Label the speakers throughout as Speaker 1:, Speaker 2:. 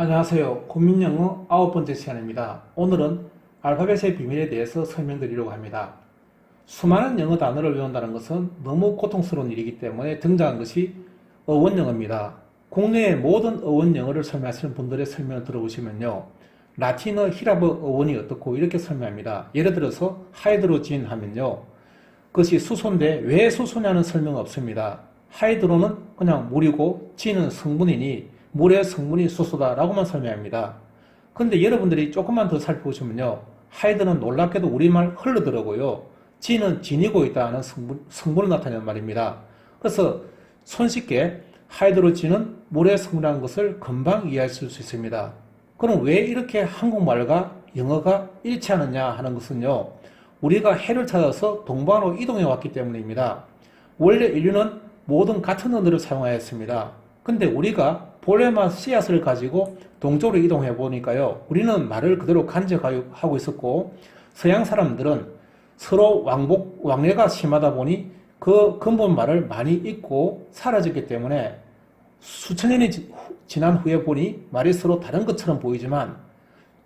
Speaker 1: 안녕하세요. 국민영어 아홉 번째 시간입니다. 오늘은 알파벳의 비밀에 대해서 설명드리려고 합니다. 수많은 영어 단어를 외운다는 것은 너무 고통스러운 일이기 때문에 등장한 것이 어원영어입니다. 국내의 모든 어원영어를 설명하시는 분들의 설명을 들어보시면요. 라틴어, 히라브 어원이 어떻고 이렇게 설명합니다. 예를 들어서 하이드로진 하면요. 그것이 수소인데 왜 수소냐는 설명 없습니다. 하이드로는 그냥 물이고 진은 성분이니 물의 성분이 수소다라고만 설명합니다. 근데 여러분들이 조금만 더 살펴보시면요. 하이드는 놀랍게도 우리말 흘러들어고요. 진은 지니고 있다는 성분, 성분을 나타내는 말입니다. 그래서 손쉽게 하이드로진은 물의 성분이라는 것을 금방 이해할 수 있습니다. 그럼 왜 이렇게 한국말과 영어가 일치하느냐 하는 것은요. 우리가 해를 찾아서 동방으로 이동해 왔기 때문입니다. 원래 인류는 모든 같은 언어를 사용하였습니다. 근데 우리가 볼레마 씨앗을 가지고 동쪽으로 이동해 보니까요. 우리는 말을 그대로 간직하고 있었고 서양 사람들은 서로 왕복 왕래가 심하다 보니 그 근본 말을 많이 잊고 사라졌기 때문에 수천 년이 지난 후에 보니 말이 서로 다른 것처럼 보이지만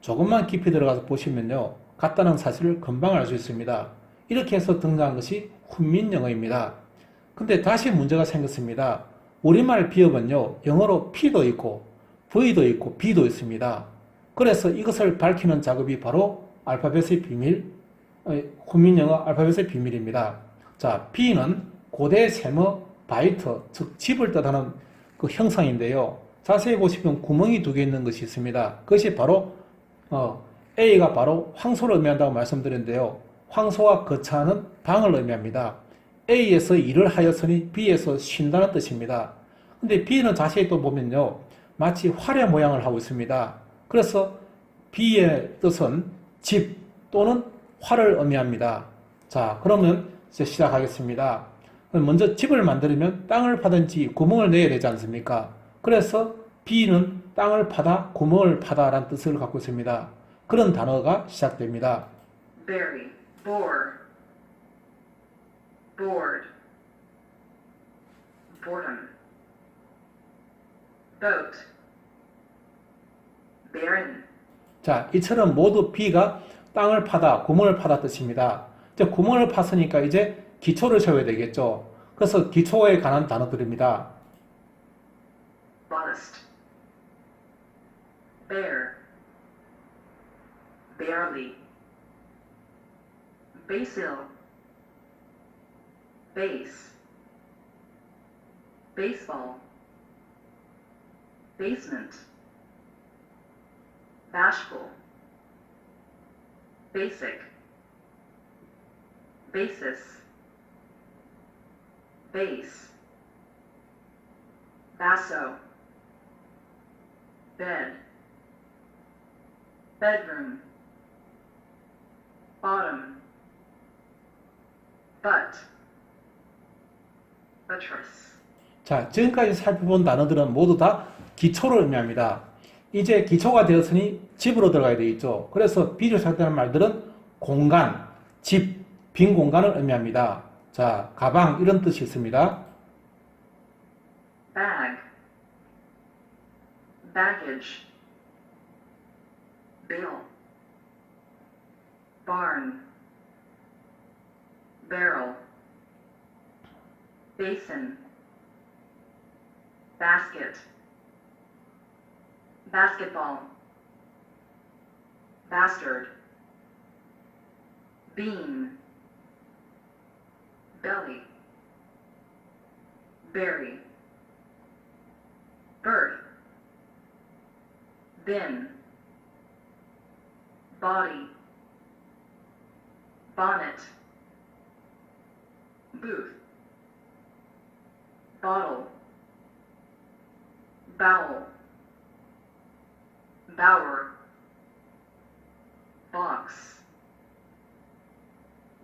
Speaker 1: 조금만 깊이 들어가서 보시면요. 같다는 사실을 금방 알 수 있습니다. 이렇게 해서 등장한 것이 훈민영어입니다. 근데 다시 문제가 생겼습니다. 우리말 비읍은요, 영어로 P도 있고, V도 있고, B도 있습니다. 그래서 이것을 밝히는 작업이 바로 알파벳의 비밀, 어, 훈민영어 알파벳의 비밀입니다. 자, B는 고대 세머 바이트, 즉 집을 뜻하는 그 형상인데요. 자세히 보시면 구멍이 두 개 있는 것이 있습니다. 그것이 바로 어, A가 바로 황소를 의미한다고 말씀드렸는데요. 황소와 거처하는 방을 의미합니다. A에서 일을 하였으니 B에서 쉰다는 뜻입니다. 근데 B는 자세히 또 보면요. 마치 활의 모양을 하고 있습니다. 그래서 B의 뜻은 집 또는 활을 의미합니다. 자, 그러면 이제 시작하겠습니다. 먼저 집을 만들면 땅을 파든지 구멍을 내야 되지 않습니까? 그래서 B는 땅을 파다, 구멍을 파다라는 뜻을 갖고 있습니다. 그런 단어가 시작됩니다.
Speaker 2: bury, bore, board, boredom, boat, barren,
Speaker 1: 자, 이처럼 모두 B가 땅을 파다, 구멍을 파다 뜻입니다. 이제 구멍을 팠으니까 이제 기초를 세워야 되겠죠. 그래서 기초에 관한 단어들입니다.
Speaker 2: modest, bare, barely, basil, base, baseball, basement, bashful, basic, basis, base, basso, bed, bedroom, bottom, butt,
Speaker 1: 자, 지금까지 살펴본 단어들은 모두 다 기초를 의미합니다. 이제 기초가 되었으니 집으로 들어가야 되겠죠. 그래서 비교 시작되는 말들은 공간, 집, 빈 공간을 의미합니다. 자, 가방 이런 뜻이 있습니다.
Speaker 2: bag, baggage, bill, barn, barrel, basin, basket, basketball, bastard, bean, belly, berry, birth, bin, body, bonnet, booth, bottle, bowel, bower, box,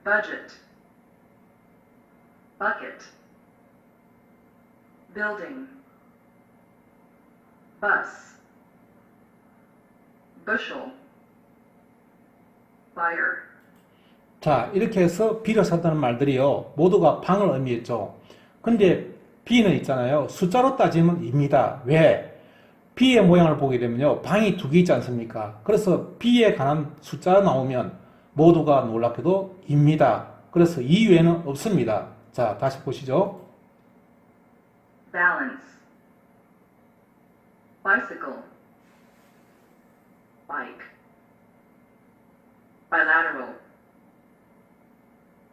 Speaker 2: budget, bucket, building, bus, bushel, fire,
Speaker 1: 자, 이렇게 해서 비를 샀다는 말들이요. 모두가 방을 의미했죠. 근데 B는 있잖아요. 숫자로 따지면 입니다. 왜? B의 모양을 보게 되면요. 방이 두 개 있지 않습니까? 그래서 B에 관한 숫자가 나오면 모두가 놀랍게도 입니다. 그래서 이 외에는 없습니다. 자, 다시 보시죠.
Speaker 2: balance, bicycle, bike, bilateral,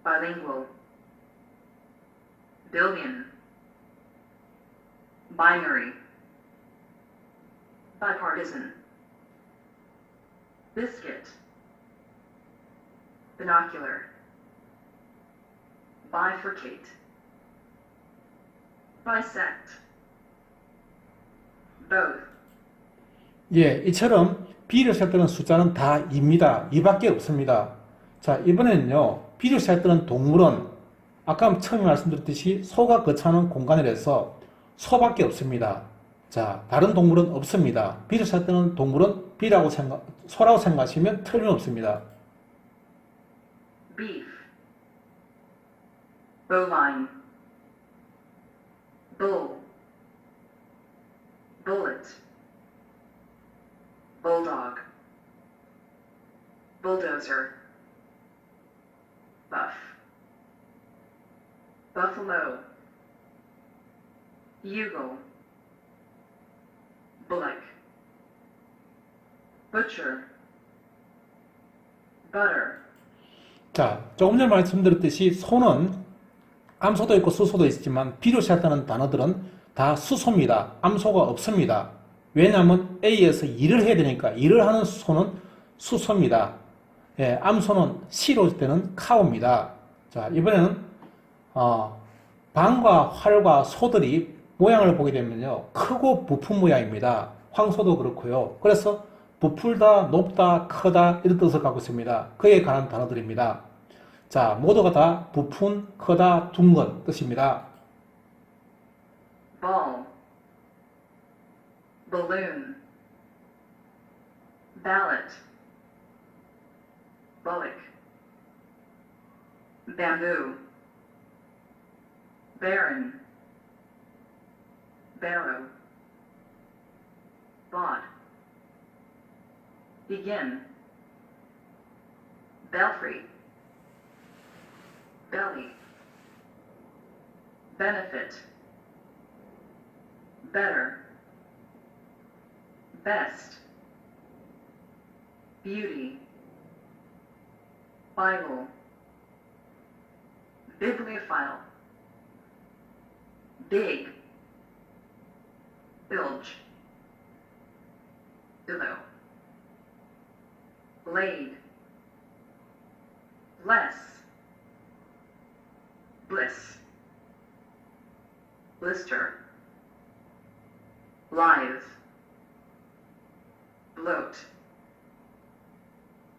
Speaker 2: bilingual, billion, binary, bipartisan, biscuit, binocular, bifurcate, bisect, both,
Speaker 1: 예, 이처럼 B를 시작되는 숫자는 다 2입니다. 2밖에 없습니다. 자, 이번에는요, B를 시작되는 동물은 아까 처음에 말씀드렸듯이 소가 거처하는 공간이라서 소밖에 없습니다. 자, 다른 동물은 없습니다. B를 시작되는 동물은 B라고 생각, 소라고 생각하시면 틀림없습니다.
Speaker 2: beef, bovine, bull, bullet, bulldog, bulldozer, buff, buffalo, bugle, bullock, butcher, butter,
Speaker 1: 자, 조금 전에 말씀드렸듯이 소는 암소도 있고 수소도 있지만 B로 시작하는 단어들은 다 수소입니다. 암소가 없습니다. 왜냐하면 A에서 일을 해야 되니까 일을 하는 소는 수소입니다. 예, 암소는 C로 때는 카우입니다. 자, 이번에는 어, 방과 활과 소들이 모양을 보게 되면요. 크고 부푼 모양입니다. 황소도 그렇고요. 그래서 부풀다, 높다, 크다 이런 뜻을 갖고 있습니다. 그에 관한 단어들입니다. 자, 모두가 다 부푼, 크다, 둥근 뜻입니다.
Speaker 2: ball, balloon, ballot, bullock, bamboo, barren, barrow, bought, begin, belfry, belly, benefit, better, best, beauty, Bible, bibliophile, big, bilge, billow, blade, bless, bliss, blister, lithe, bloat,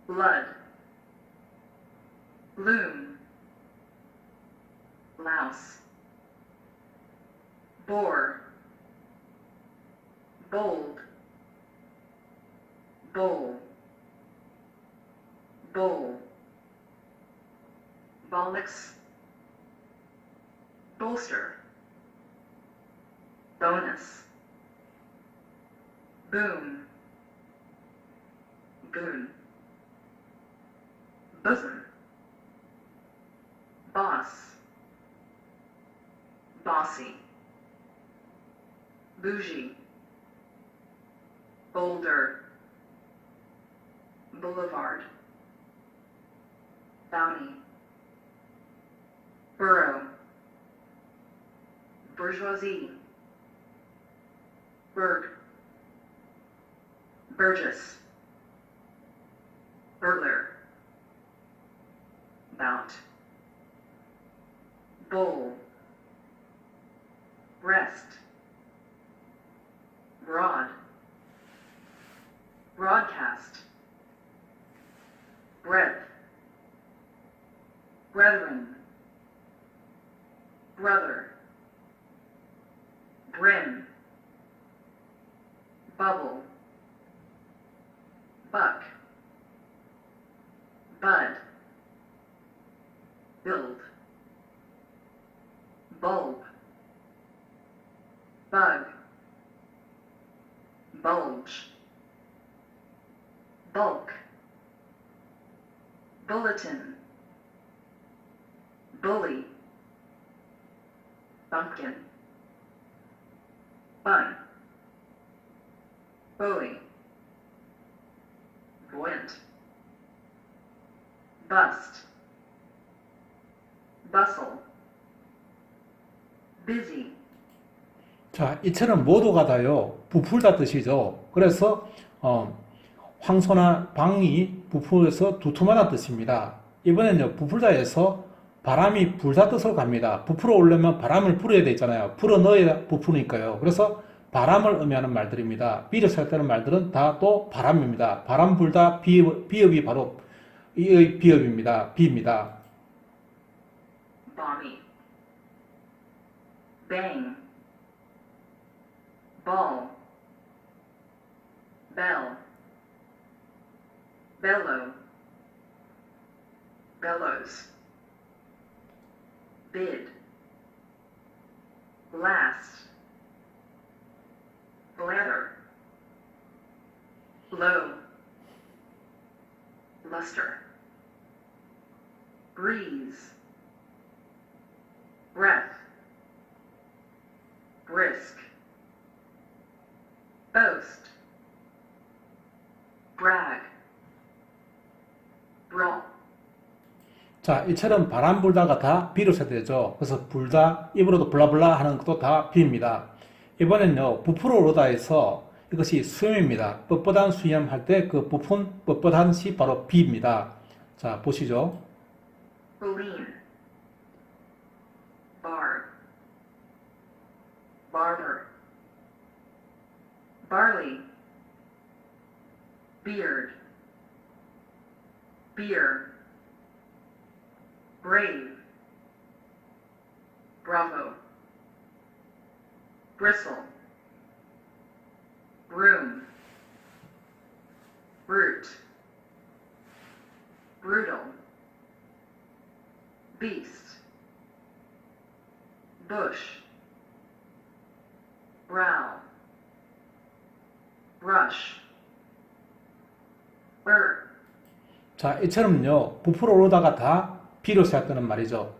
Speaker 2: blood, loom, louse, bore, bold, bowl, bowl, bollocks, bolster, bonus, boom, boon, bosom, boss, bossy, bougie, boulder, boulevard, bounty, borough, bourgeoisie, burg, burgess, burglar, bout, bowl, breast, broad, broadcast, breadth, brethren, brother, brim, bubble, buck, bud, build, bulb, bug, bulge, bulk, bulletin, bully, bumpkin, bun, buoy, buoyant, bust, bustle, busy,
Speaker 1: 자, 이처럼 모두가 다요, 부풀다 뜻이죠. 그래서, 어, 황소나 방이 부풀어서 두툼하다 뜻입니다. 이번엔요, 부풀다에서 바람이 불다 뜻으로 갑니다. 부풀어 오려면 바람을 불어야 되잖아요. 불어 넣어야 부푸니까요. 그래서 바람을 의미하는 말들입니다. 비를 살 때는 말들은 다 또 바람입니다. 바람 불다 비읍, 비읍이 바로 이의 비읍입니다. 비입니다.
Speaker 2: Bell. Bellow. Bellows. Bid. Blast. Blather. Blow. Luster. Breeze breath, brisk, boast,
Speaker 1: 자, 이처럼 바람 불다가 다 비로 세되죠. 그래서 불다, 입으로도 블라블라 하는 것도 다 비입니다. 이번엔요, 부풀어 오르다에서 이것이 수염입니다. 뻣뻣한 수염 할 때 그 부푼 뻣뻣한 시 바로 비입니다. 자, 보시죠.
Speaker 2: Brave, bravo, bristle, broom, brute, brutal, beast, bush, brow, brush, bird,
Speaker 1: 자, 이처럼요, 부풀어 오르다가 다 비로 시작되는 말이죠.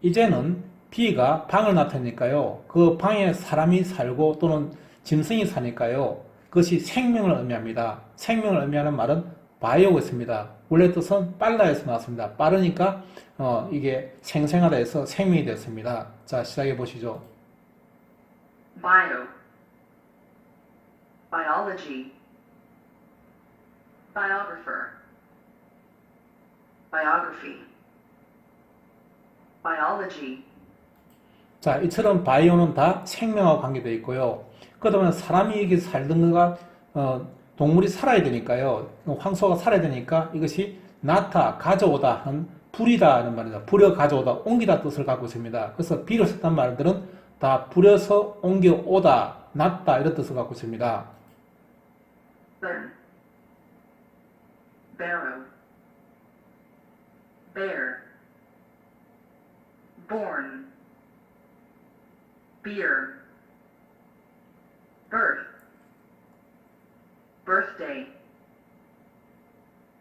Speaker 1: 이제는 비가 방을 나타내니까요, 그 방에 사람이 살고 또는 짐승이 사니까요, 그것이 생명을 의미합니다. 생명을 의미하는 말은 바이오가 있습니다. 원래 뜻은 빨라에서 나왔습니다. 빠르니까, 어, 이게 생생하다 해서 생명이 됐습니다. 자, 시작해 보시죠.
Speaker 2: bio, biology, biographer, biography, biology,
Speaker 1: 자, 이처럼 바이오는 다 생명하고 관계되어 있고요. 그러면 사람이 여기 살던 거가 어, 동물이 살아야 되니까요. 황소가 살아야 되니까 이것이 나타, 가져오다 한 불이다 하는 말이죠. 부려 가져오다, 옮기다 뜻을 갖고 있습니다. 그래서 비로 썼단 말들은 다 부려서 옮겨오다, 낫다 이런 뜻을 갖고 있습니다.
Speaker 2: burn, barrow, bear, born, beer, birth, birthday,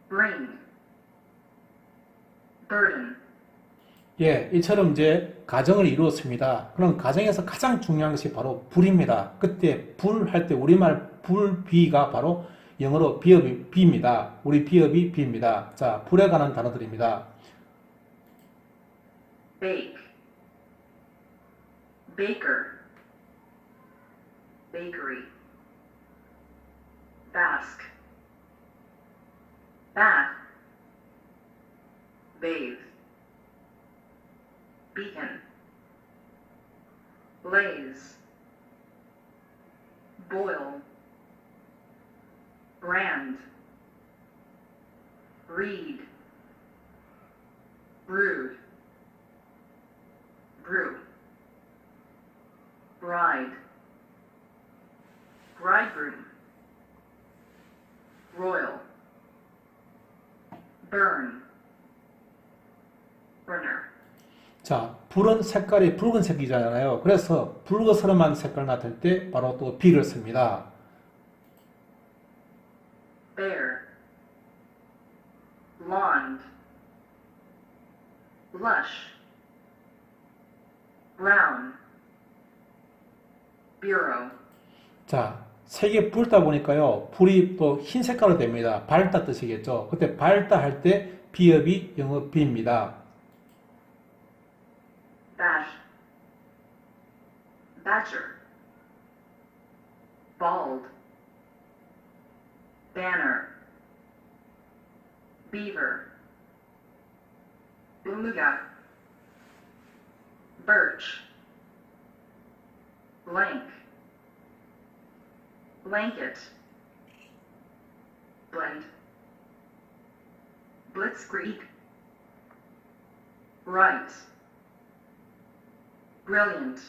Speaker 2: bring, burden,
Speaker 1: 예, 이처럼 이제 가정을 이루었습니다. 그럼 가정에서 가장 중요한 것이 바로 불입니다. 그때 불 할 때 우리말 불비가 바로 영어로 비업이 비입니다. 우리 비업이 비입니다. 자, 불에 관한 단어들입니다.
Speaker 2: bake, baker, bakery, bask, bath, bathe, beacon, blaze, boil, brand, read, brood, brew, bride, bridegroom, royal, burn, burner,
Speaker 1: 자, 불은 색깔이 붉은색이잖아요. 그래서 붉어스름한 색깔 나타낼 때 바로 또 비를 씁니다.
Speaker 2: fair, blonde, lush, brown, bureau,
Speaker 1: 자, 색이 붉다 보니까요. 불이 또 흰 색깔로 됩니다. 밝다 뜻이겠죠. 그때 밝다 할 때 비읍이 영어 비입니다.
Speaker 2: bash, badger, bald, banner, beaver, beluga, birch, blank, blanket, blend, blitzkrieg, right, brilliant,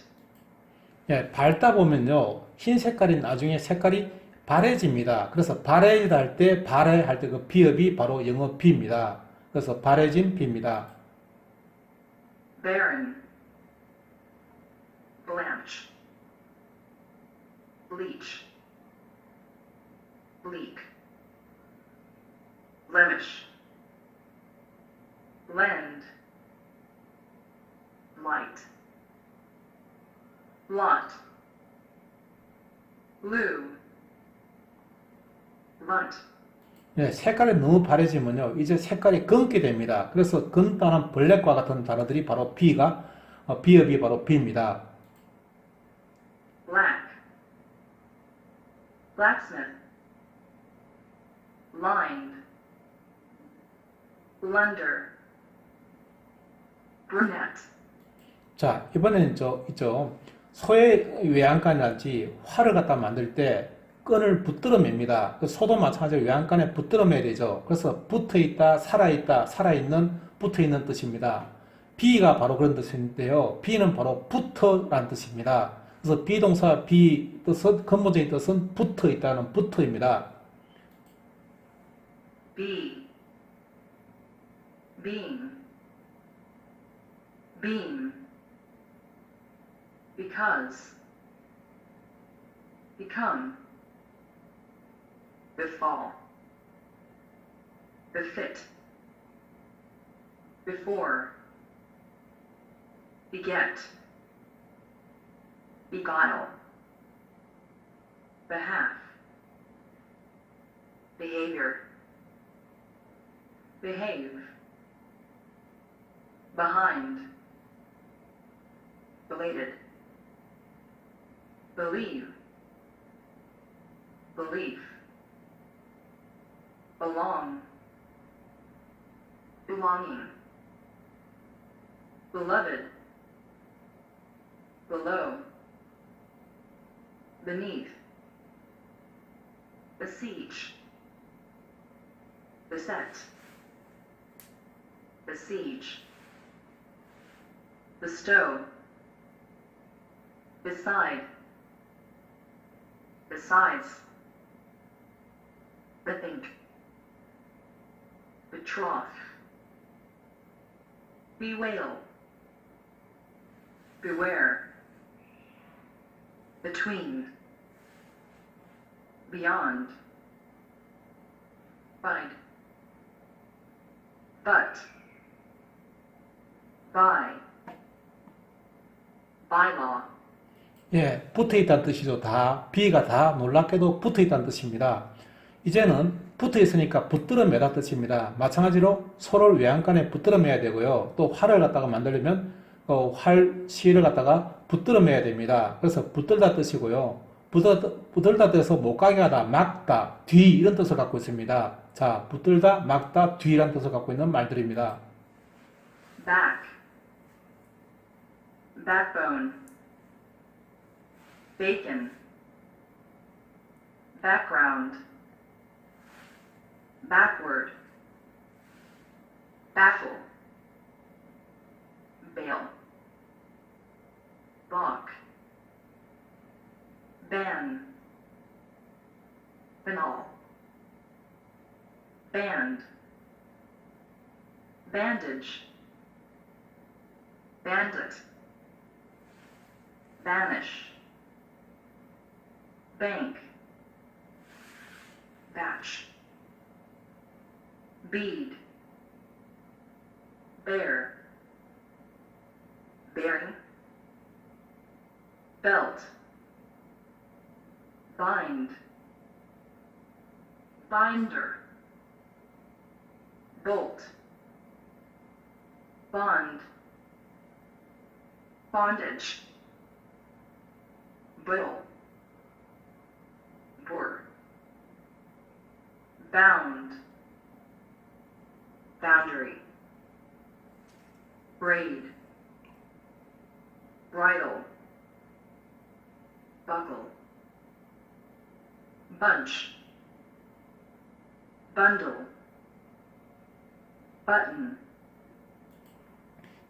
Speaker 1: 예, 밝다 보면요. 흰 색깔이 나중에 색깔이 바래집니다. 그래서 바래지다 할 때 바래 할 때 그 비읍이 바로 영어 비입니다. 그래서 바래진 비입니다.
Speaker 2: barren, blanch, bleach, bleak, blemish, blend, light, blot, blue, lunt,
Speaker 1: 예, 색깔이 너무 바래지면요. 이제 색깔이 검게 됩니다. 그래서 검다는 블랙과 같은 단어들이 바로 비가 어, 비읍이 바로 비입니다.
Speaker 2: black, blacksmith, lined, blunder, brunette,
Speaker 1: 자, 이번에는 저 있죠. 소의 외양간이랄지 활을 갖다 만들 때 끈을 붙들어 맵니다. 그 소도 마찬가지로 외양간에 붙들어 매야 되죠. 그래서 붙어 있다, 살아 있다, 살아 있는, 붙어 있는 뜻입니다. 비가 바로 그런 뜻인데요. 비는 바로 붙어라는 뜻입니다. 그래서 비동사 비 뜻은 근본적인 뜻은 붙어 있다는 붙어입니다.
Speaker 2: be, beam, beam, because, become, befall, befit, before, beget, beguile, behalf, behavior, behave, behind, belated, believe, belief, belong, belonging, beloved, below, beneath, besiege, beset, besiege, bestow, beside, besides, bethink, betroth, bewail, beware, between, beyond, bide, but, by, bylaw,
Speaker 1: 예, 붙어 있다는 뜻이죠. 다, 비가 다 놀랍게도 붙어 있다는 뜻입니다. 이제는 붙어 있으니까 붙들어 매다 뜻입니다. 마찬가지로 소를 외양간에 붙들어 매야 되고요. 또 활을 갖다가 만들려면 어, 활 실을 갖다가 붙들어 매야 됩니다. 그래서 붙들다 뜻이고요. 붙들다, 붙들다 뜻에서 못 가게 하다, 막다, 뒤 이런 뜻을 갖고 있습니다. 자, 붙들다, 막다, 뒤라는 뜻을 갖고 있는 말들입니다.
Speaker 2: back, backbone, bacon, background, backward, baffle, bail, balk, ban, banal, band, bandage, bandit, banish, bank, batch, bead, bear, bearing, belt, bind, binder, bolt, bond, bondage, brittle, bore, bound, boundary, braid, bridle, buckle, bunch, bundle, button,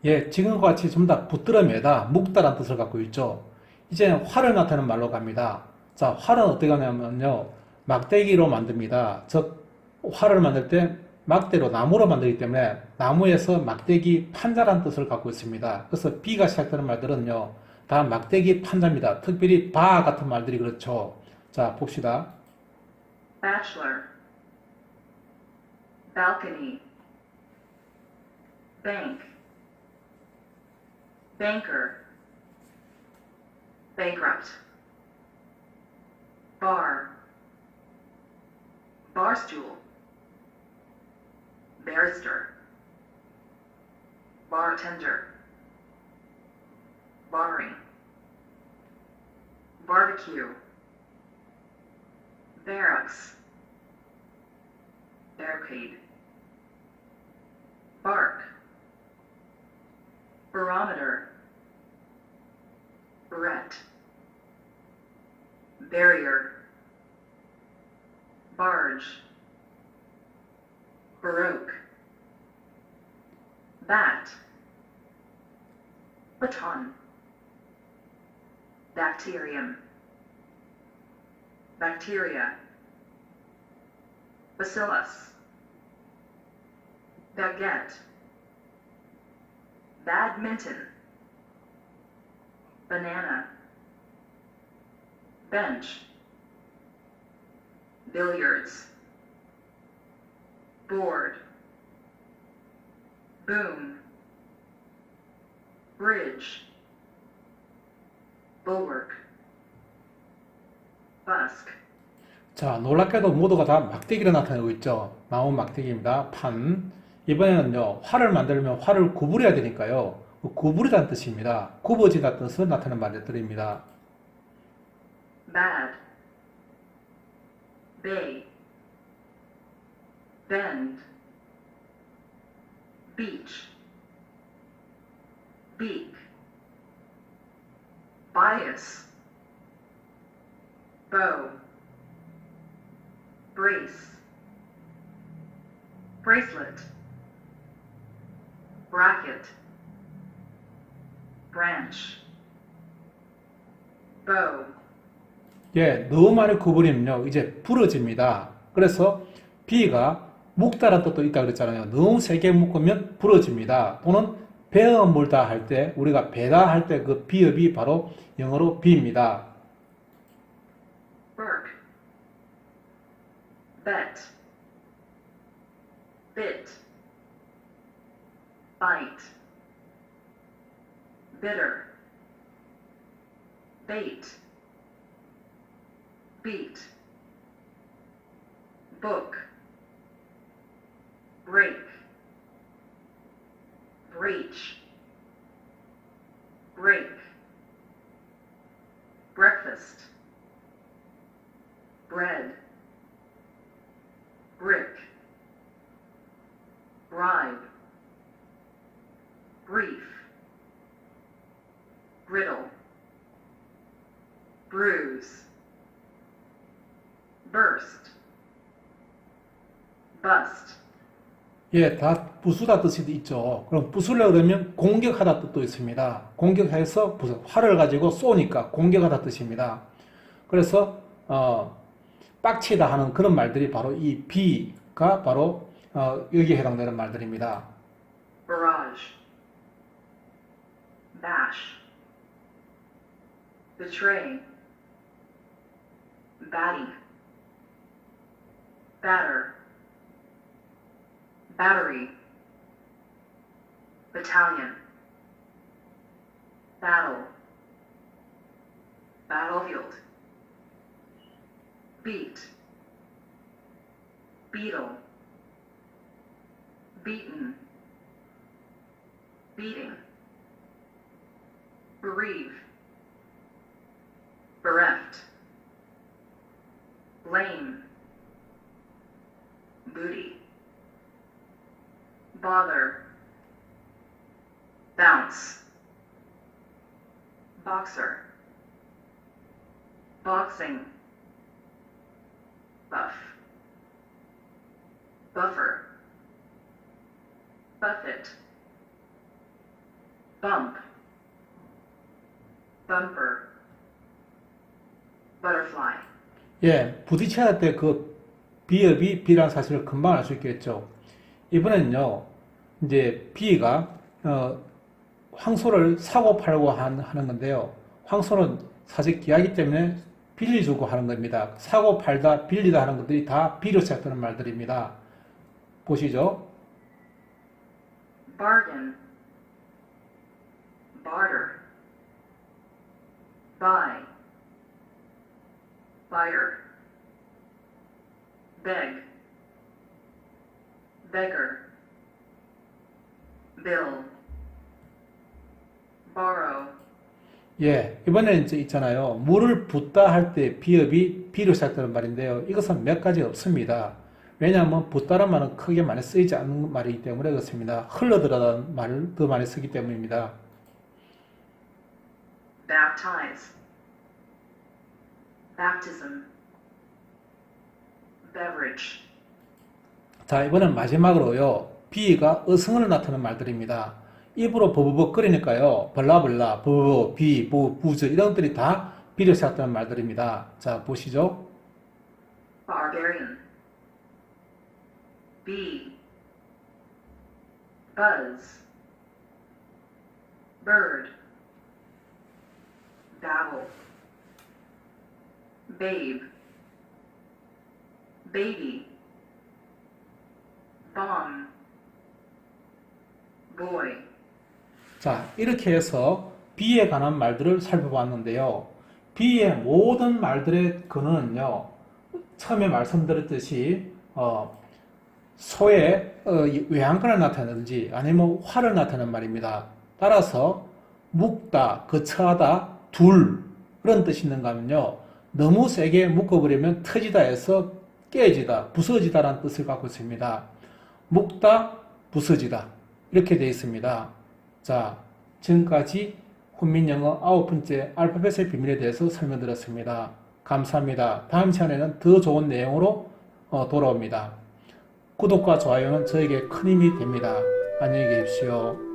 Speaker 1: 예, 지금과 같이 전부 다 붙들어 매다, 묶다라는 뜻을 갖고 있죠. 이제 활을 나타내는 말로 갑니다. 자, 활은 어떻게 하냐면요. 막대기로 만듭니다. 즉, 활을 만들 때 막대로 나무로 만들기 때문에 나무에서 막대기 판자라는 뜻을 갖고 있습니다. 그래서 B가 시작되는 말들은요. 다 막대기 판자입니다. 특별히 바 같은 말들이 그렇죠. 자, 봅시다.
Speaker 2: bachelor, balcony, bank, banker, bankrupt, bar, barstool, barrister, bartender, barring, barbecue, barracks, barricade, bark, barometer, barrette, barrier, barge, baroque, bat, baton, bacterium, bacteria, bacillus, baguette, badminton, banana, bench, billiards, board, boom, bridge, bulwark, busk,
Speaker 1: 자, 놀랍게도 모두가 다 막대기로 나타내고 있죠. 나무 막대기입니다. 판. 이번에는요, 활을 만들면 활을 구부려야 되니까요. 그 구부리다는 뜻입니다. 굽어지다 뜻을 나타내는 말들입니다.
Speaker 2: bad, bay, bend, beach, beak, bias, bow, brace, bracelet, bracket, branch, bow,
Speaker 1: 예, 너무 많이 구부리면요, 이제 부러집니다. 그래서 B가 묶다라는 뜻도 있다 그랬잖아요. 너무 세게 묶으면 부러집니다. 또는 베어 물다 할 때, 우리가 베다 할 때 그 비읍이 바로 영어로 B입니다.
Speaker 2: Burke, bet, bit, bite, bitter, bait, beat, book, rape, breach,
Speaker 1: 예, 다 부수다 뜻이 있죠. 그럼 부수려 그러면 공격하다 뜻도 있습니다. 공격해서 부수, 활을 가지고 쏘니까 공격하다 뜻입니다. 그래서 어, 빡치다 하는 그런 말들이 바로 이 B가 바로 어, 여기에 해당되는 말들입니다.
Speaker 2: barrage, bash, betray, batting, batter, battery, battalion, battle, battlefield, beat, beetle, beaten, beating, bereave, bereft, lame, booty, bother, bounce, boxer, boxing, buff, buffer, buffet, bump, bumper, butterfly.
Speaker 1: 예, 부딪혀야 할 때 그 비읍이 B라는 사실을 금방 알 수 있겠죠. 이번에는요, 이제 B가, 어, 황소를 사고 팔고 한- 하는 건데요. 황소는 사실 귀하기 때문에 빌려주고 하는 겁니다. 사고 팔다, 빌리다 하는 것들이 다 B로 시작되는 말들입니다. 보시죠.
Speaker 2: bargain, barter, buy, buyer, beg, beggar, bill, borrow,
Speaker 1: 예, 이번에는 이제 있잖아요. 물을 붓다 할 때 비읍이 B로 시작되는 말인데요. 이것은 몇 가지 없습니다. 왜냐하면 붓다란 말은 크게 많이 쓰이지 않는 말이기 때문에 그렇습니다. 흘러들어가는 말을 더 많이 쓰기 때문입니다.
Speaker 2: baptize, baptism, beverage,
Speaker 1: 자, 이번엔 마지막으로요. B가 어성을 나타내는 말들입니다. 입으로 버버버 끓이니까요. 벌라벌라, 버버, 비, 부, 부즈 이런 것들이 다 B로 시작되는 말들입니다. 자, 보시죠.
Speaker 2: barbarian, bee, buzz, bird, babble, babe, baby, bomb,
Speaker 1: 자, 이렇게 해서 B에 관한 말들을 살펴봤는데요. B의 모든 말들의 근원은요, 처음에 말씀드렸듯이, 어, 소의 어, 외양간을 나타내든지 아니면 화를 나타내는 말입니다. 따라서 묶다, 거처하다, 둘 그런 뜻이 있는가 하면요. 너무 세게 묶어버리면 터지다 해서 깨지다, 부서지다라는 뜻을 갖고 있습니다. 묶다, 부서지다 이렇게 되어 있습니다. 자, 지금까지 훈민영어 아홉 번째 알파벳의 비밀에 대해서 설명드렸습니다. 감사합니다. 다음 시간에는 더 좋은 내용으로 어, 돌아옵니다. 구독과 좋아요는 저에게 큰 힘이 됩니다. 안녕히 계십시오.